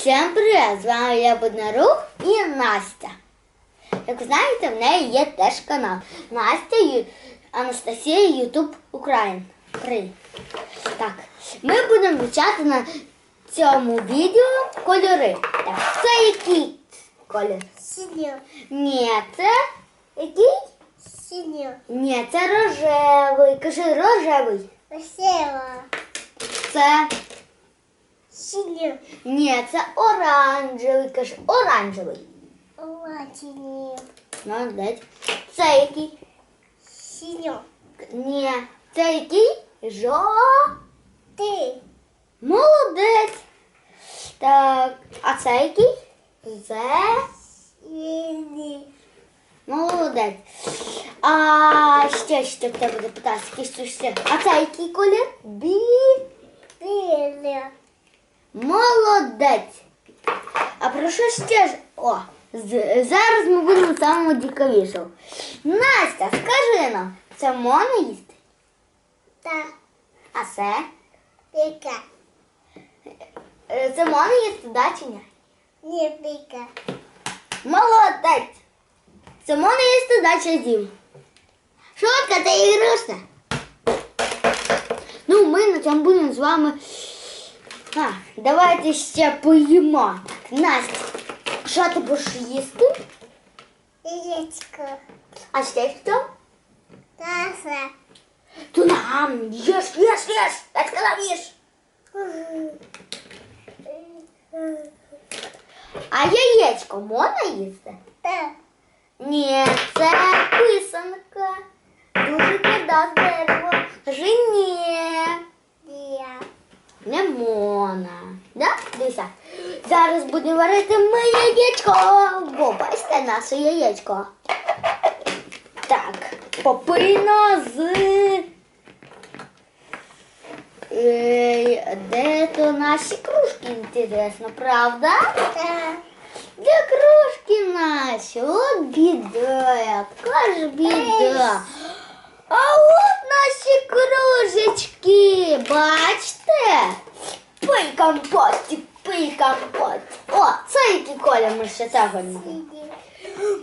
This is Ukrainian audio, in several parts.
Всім привіт! З вами я Буднарух і Настя. Як ви знаєте, в неї є теж канал. Настя Ю... Анастасія Ютуб Україн. Так, ми будемо вивчати на цьому відео кольори. Так, це який колір? Синьо. Ні, це який? Синьо. Ні, це рожевий. Кажи рожевий. Весела. Це Синьо. ні, це оранжевий. Кажи оранжевий. Латині. Молодець. Це який? Синьо. Ні. Це який? Жо. Ти. Молодець. Так. А це який? Зе. Сині. Молодець. А ще що в тебе запитати, який ще. А це який колір? Бі. Молодець. А про що ще ж? О, зараз ми будемо самому цікавішого. Настя, скажи нам, це можна їсти? Та. А це? Піка. Це можна їсти, да чи ні? Не піка. Молодець. Це можна їсти, да чи дім? Шутка, це ігрушка. Ну, ми на цьому будемо з вами. А, давайте ще поїмо. Так, Настя, що ти будеш їсти? Яєчко. А ще хто? Таса. То нам їж, їж, їж. Я сказав їж. А яєчко можна їсти? Та. Ні, це писанка. Дуже тверда Да? Зараз будемо варити ми яєчко. Бо бачите наше яєчко. Так, попильно з. Е, Де то наші кружки, інтересно, правда? Та. Де кружки наші? От біда, яка ж біда. А от наші кружечки, бачите? Пий компостик, пий компот. О, це який колір ми ще цього не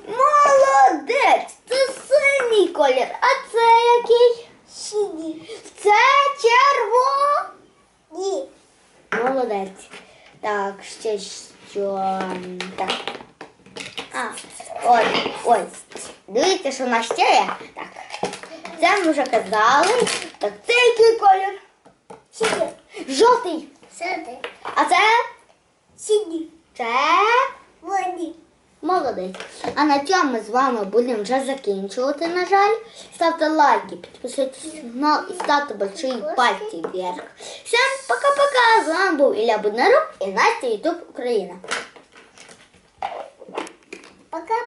Молодець, це синій колір. А це який? Сині. Це черво. Ні. Молодець. Так, ще що. Так. А, ой, ой. Дивіться, що в нас ще є. Так. Це ми вже казали. Так, це який колір? Сині. Жовтий. Сади. А це? Сині. червоні. Молодець. А на цьому ми з вами будемо вже закінчувати, на жаль. Ставте лайки, підписуйтесь на канал і ставте больші пальці вверх. Всім пока-пока. З вами був Ілля Буднерук і Настя Ютуб Україна. Пока.